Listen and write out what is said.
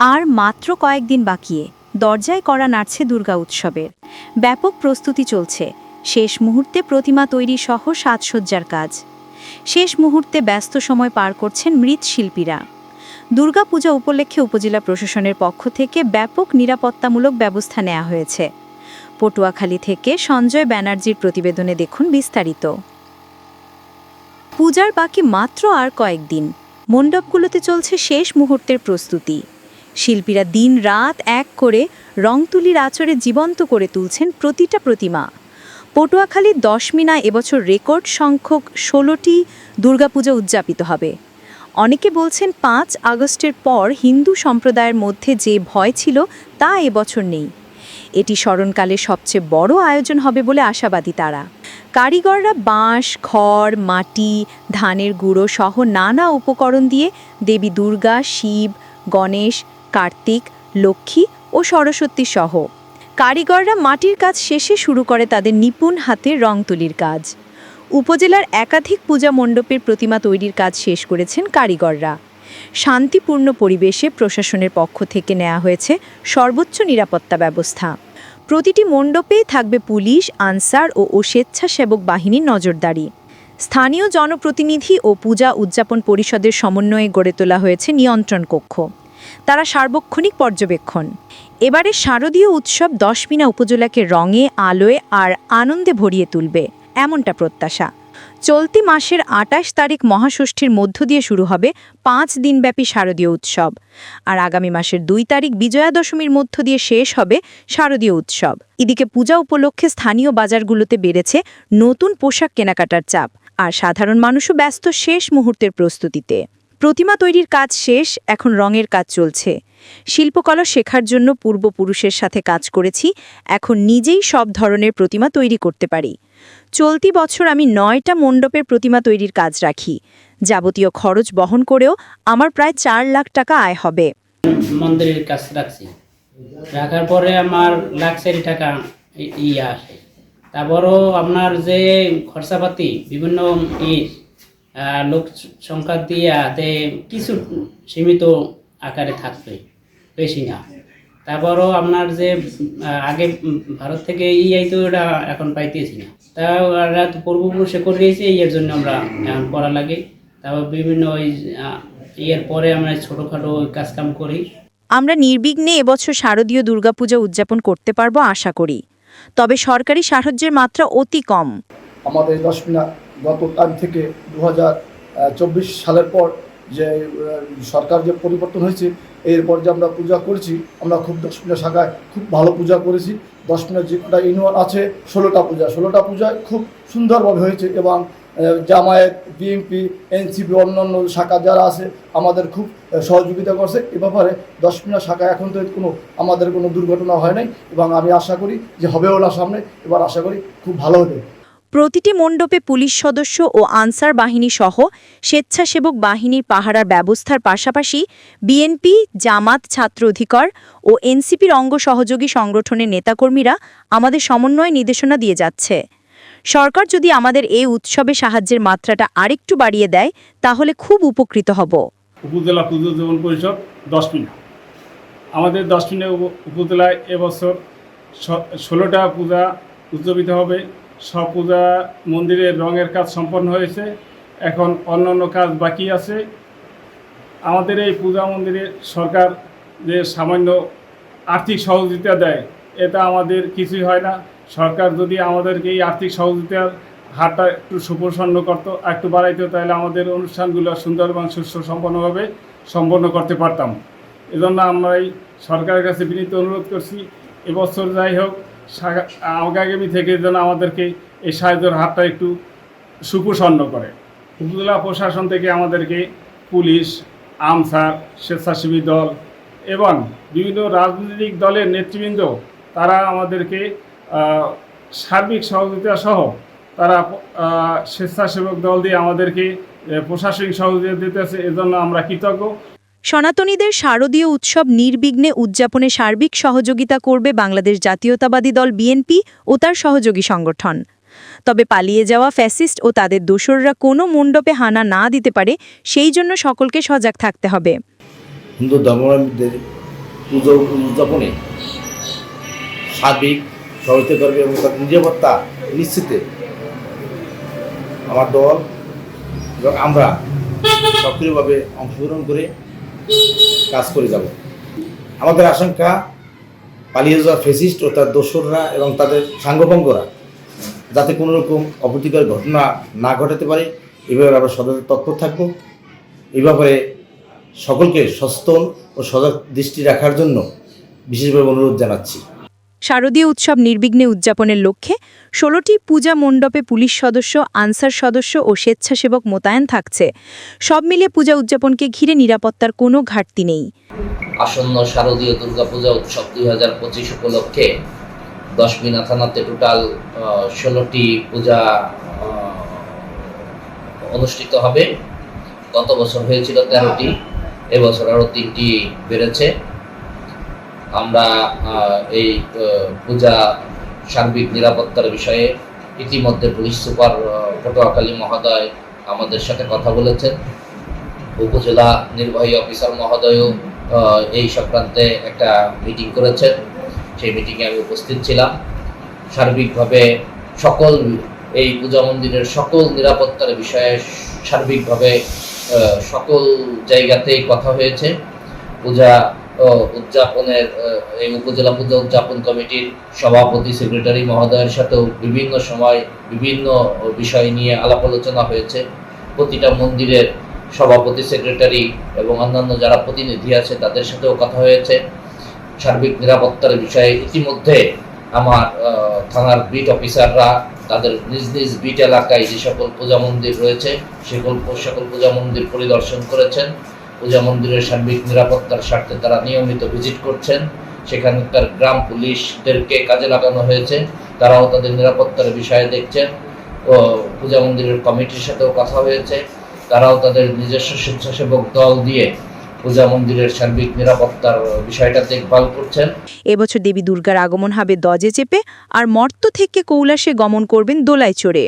আর মাত্র কয়েকদিন বাকিয়ে দরজায় করা নাড়ছে দুর্গা উৎসবের। ব্যাপক প্রস্তুতি চলছে। শেষ মুহূর্তে প্রতিমা তৈরি সহ সাজসজ্জার কাজ। শেষ মুহূর্তে ব্যস্ত সময় পার করছেন মৃৎশিল্পীরা দুর্গাপূজা উপলক্ষে উপজেলা প্রশাসনের পক্ষ থেকে ব্যাপক নিরাপত্তামূলক ব্যবস্থা নেওয়া হয়েছে। পটুয়াখালী থেকে সঞ্জয় ব্যানার্জির প্রতিবেদনে দেখুন বিস্তারিত। পূজার বাকি মাত্র আর কয়েকদিন। মণ্ডপগুলোতে চলছে শেষ মুহূর্তের প্রস্তুতি। শিল্পীরা দিন রাত এক করে রং তুলির আচরে জীবন্ত করে তুলছেন প্রতিটা প্রতিমা। পটুয়াখালীর দশমিনা এবছর রেকর্ড সংখ্যক ষোলোটি দুর্গাপূজা উদযাপিত হবে। অনেকে বলছেন পাঁচ আগস্টের পর হিন্দু সম্প্রদায়ের মধ্যে যে ভয় ছিল তা এবছর নেই। এটি স্মরণকালে সবচেয়ে বড় আয়োজন হবে বলে আশাবাদী তারা। কারিগররা বাঁশ, খড়, মাটি, ধানের গুঁড়ো সহ নানা উপকরণ দিয়ে দেবী দুর্গা, শিব, গণেশ কার্তিক, লক্ষ্মী ও সরস্বতী সহ। কারিগররা মাটির কাজ শেষে শুরু করে তাদের নিপুণ হাতে রং তুলির কাজ। উপজেলার একাধিক পূজা মণ্ডপের প্রতিমা তৈরির কাজ শেষ করেছেন কারিগররা। শান্তিপূর্ণ পরিবেশে প্রশাসনের পক্ষ থেকে নেওয়া হয়েছে সর্বোচ্চ নিরাপত্তা ব্যবস্থা। প্রতিটি মণ্ডপেই থাকবে পুলিশ, আনসার ও ও স্বেচ্ছাসেবক বাহিনীর নজরদারি। স্থানীয় জনপ্রতিনিধি ও পূজা উদযাপন পরিষদের সমন্বয়ে গড়ে তোলা হয়েছে নিয়ন্ত্রণ কক্ষ। তারা সার্বক্ষণিক পর্যবেক্ষণ। এবারে শারদীয় উৎসব দশমিনা উপজেলাকে রঙে, আলোয় আর আনন্দে ভরিয়ে তুলবে, এমনটা প্রত্যাশা। চলতি মাসের আটাশ তারিখ মহাষষ্ঠীর মধ্য দিয়ে শুরু হবে পাঁচ দিনব্যাপী শারদীয় উৎসব। আর আগামী মাসের দুই তারিখ বিজয়া দশমীর মধ্য দিয়ে শেষ হবে শারদীয় উৎসব। এদিকে পূজা উপলক্ষে স্থানীয় বাজারগুলোতে বেড়েছে নতুন পোশাক কেনাকাটার চাপ। আর সাধারণ মানুষও ব্যস্ত শেষ মুহূর্তের প্রস্তুতিতে। প্রতিমা তৈরির কাজ শেষ এখন রঙের কাজ চলছে। শিল্পকলা শেখার জন্য পূর্বপুরুষের সাথে কাজ করেছি এখন নিজেই সব ধরনের প্রতিমা তৈরি করতে পারি। চলতি বছর আমি নয়টা মণ্ডপের প্রতিমা তৈরির কাজ রাখি। যাবতীয় খরচ বহন করেও আমার প্রায় চার লাখ টাকা আয় হবে। মন্দিরের কাছে রাখছি। রাখার পরে আমার লাক্সারি টাকা ইয়ে আসে। তারপরও আপনার যে খরচাপাতি বিভিন্ন ই আহ, লোক সংখ্যা দিয়ে হাতে কিছু সীমিত আকারে থাকবে বেশি না। তারপরও আপনার যে আগে ভারত থেকে ই আইতো ওটা এখন পাইতেছি না। তা ওরা তো পূর্বপুরুষে করে দিয়েছে এর জন্য আমরা এখন করা লাগে। তারপর বিভিন্ন ওই আহ, ইয়ের পরে আমরা ছোটোখাটো কাজকাম করি। আমরা নির্বিঘ্নে এবছর শারদীয় দুর্গাপূজা উদযাপন করতে পারব আশা করি। তবে সরকারি সাহায্যের মাত্রা অতি কম। আমাদের দশমিনা গত টাইম থেকে দু চব্বিশ সালের পর যে সরকার যে পরিবর্তন হয়েছে, এরপর যে আমরা পূজা করেছি, আমরা খুব দশমিনা শাখায় খুব ভালো পূজা করেছি। দশমিনা যে কটা ইউনিয়ন আছে, ষোলোটা পূজা। ষোলোটা পূজায় খুব সুন্দরভাবে হয়েছে এবং জামায়াত, বিএনপি, এনসিপি, অন্যান্য শাখা যারা আছে, আমাদের খুব সহযোগিতা করছে। এ ব্যাপারে দশমিনা শাখা এখন তো কোনো, আমাদের কোনো দুর্ঘটনা হয় নাই এবং আমি আশা করি যে হবেও না সামনে। এবার আশা করি খুব ভালো হবে। প্রতিটি মণ্ডপে পুলিশ সদস্য ও আনসার বাহিনী সহ স্বেচ্ছাসেবক বাহিনীর পাহারার ব্যবস্থার পাশাপাশি বিএনপি, জামাত, ছাত্র অধিকার ও এনসিপির অঙ্গ সহযোগী সংগঠনের নেতাকর্মীরা আমাদের সমন্বয় নির্দেশনা দিয়ে যাচ্ছে। সরকার যদি আমাদের এই উৎসবে সাহায্যের মাত্রাটা আরেকটু বাড়িয়ে দেয়, তাহলে খুব উপকৃত হব। উপজেলা পুজো উদযাপন পরিষদ দশমিনা। আমাদের দশমিনা উপ- উপজেলায় এবছর ষোলোটা পূজা উদযাপিত হবে। সব পূজা মন্দিরের রঙের কাজ সম্পন্ন হয়েছে। এখন অন্যান্য কাজ বাকি আছে। আমাদের এই পূজা মন্দিরে সরকার যে সামান্য আর্থিক সহযোগিতা দেয়, এটা আমাদের কিছুই হয় না। সরকার যদি আমাদেরকে এই আর্থিক সহযোগিতার হারটা একটু সুপ্রসন্ন করতো, একটু বাড়াইতো, তাহলে আমাদের অনুষ্ঠানগুলো সুন্দর এবং সুস্থ সম্পন্নভাবে সম্পন্ন করতে পারতাম। এজন্য আমরা এই সরকারের কাছে বিনীত অনুরোধ করছি, এবছর যাই হোক আগামী থেকে যেন আমাদেরকে এই সাহায্যের হাতটা একটু সুপ্রসন্ন করে। উপজেলা প্রশাসন থেকে আমাদেরকে পুলিশ, আমসার, স্বেচ্ছাসেবী দল এবং বিভিন্ন রাজনৈতিক দলের নেতৃবৃন্দ, তারা আমাদেরকে সার্বিক সহযোগিতা সহ তারা স্বেচ্ছাসেবক দল দিয়ে আমাদেরকে প্রশাসনিক সহযোগিতা দিতেছে। এজন্য আমরা কৃতজ্ঞ। সনাতনীদের শারদীয় উৎসব নির্বিঘ্নে উদযাপনে সার্বিক সহযোগিতা করবে বাংলাদেশ জাতীয়তাবাদী দল বিএনপি ও তার সহযোগী সংগঠন। তবে পালিয়ে যাওয়া ফ্যাসিস্ট ও তাদের দোসররা কোনো মণ্ডপে হানা না দিতে পারে, সেই জন্য সকলকে সজাগ থাকতে হবে। হিন্দু ধর্মাবলম্বীদের পুজো উদযাপনে সার্বিক সহযোগিতা করবে এবং তাদের নিরাপত্তা নিশ্চিতে আমার দল এবং আমরা সক্রিয়ভাবে অংশগ্রহণ করে কাজ করে যাব। আমাদের আশঙ্কা, পালিয়ে যাওয়া ফেসিস্ট ও তার দোসররা এবং তাদের সাঙ্গভঙ্গরা যাতে কোনো রকম অপ্রীতিকর ঘটনা না ঘটাতে পারে, এ ব্যাপারে আমরা সদা তৎপর থাকব। এ ব্যাপারে সকলকে সচেতন ও সজাগ দৃষ্টি রাখার জন্য বিশেষভাবে অনুরোধ জানাচ্ছি। শারদীয় উৎসব নির্বিঘ্নে উদযাপনের লক্ষ্যে ষোলোটি পূজা মণ্ডপে পুলিশ সদস্য, আনসার সদস্য ও স্বেচ্ছাসেবক মোতায়েন থাকছে। সব মিলিয়ে পূজা উদযাপনকে ঘিরে নিরাপত্তার কোনো ঘাটতি নেই। আসন্ন শারদীয় দুর্গাপূজা উৎসব দুই হাজার পঁচিশ উপলক্ষে দশমিনা থানাতে টোটাল ষোলোটি পূজা অনুষ্ঠিত হবে। গত বছর হয়েছিল তেরোটি, এবছর আরও তিনটি বেড়েছে। আমরা এই পূজা সার্বিক নিরাপত্তার বিষয়ে ইতিমধ্যে পুলিশ সুপার পটুয়াখালী মহোদয় আমাদের সাথে কথা বলেছেন। উপজেলা নির্বাহী অফিসার মহোদয়ও এই সংক্রান্তে একটা মিটিং করেছেন। সেই মিটিংয়ে আমি উপস্থিত ছিলাম। সার্বিকভাবে সকল, এই পূজা মন্দিরের সকল নিরাপত্তার বিষয়ে সার্বিকভাবে সকল জায়গাতেই কথা হয়েছে। পূজা উদযাপনের এই উপজেলা পূজা উদযাপন কমিটির সভাপতি সেক্রেটারি মহোদয়ের সাথেও বিভিন্ন সময় বিভিন্ন বিষয় নিয়ে আলাপ আলোচনা হয়েছে। প্রতিটা মন্দিরের সভাপতি, সেক্রেটারি এবং অন্যান্য যারা প্রতিনিধি আছে তাদের সাথেও কথা হয়েছে। সার্বিক নিরাপত্তার বিষয়ে ইতিমধ্যে আমার থানার বিট অফিসাররা তাদের নিজ নিজ বিট এলাকায় যে সকল পূজা মন্দির রয়েছে সকল সকল পূজা মন্দির পরিদর্শন করেছেন। পূজা মন্দিরের সার্বিক নিরাপত্তার স্বার্থে তারা নিয়মিত ভিজিট করছেন। সেখানকার গ্রাম পুলিশদেরকে কাজে লাগানো হয়েছে। তারাও তাদের নিরাপত্তার বিষয়ে দেখছেন ও পূজা মন্দিরের কমিটির সাথেও কথা হয়েছে। তারাও তাদের নিজস্ব স্বেচ্ছাসেবক দল দিয়ে পূজা মন্দিরের সার্বিক নিরাপত্তার বিষয়টা দেখভাল করছেন। এবছর দেবী দুর্গার আগমন হবে দজে চেপে, আর মর্ত থেকে কৌলাসে গমন করবেন দোলায় চড়ে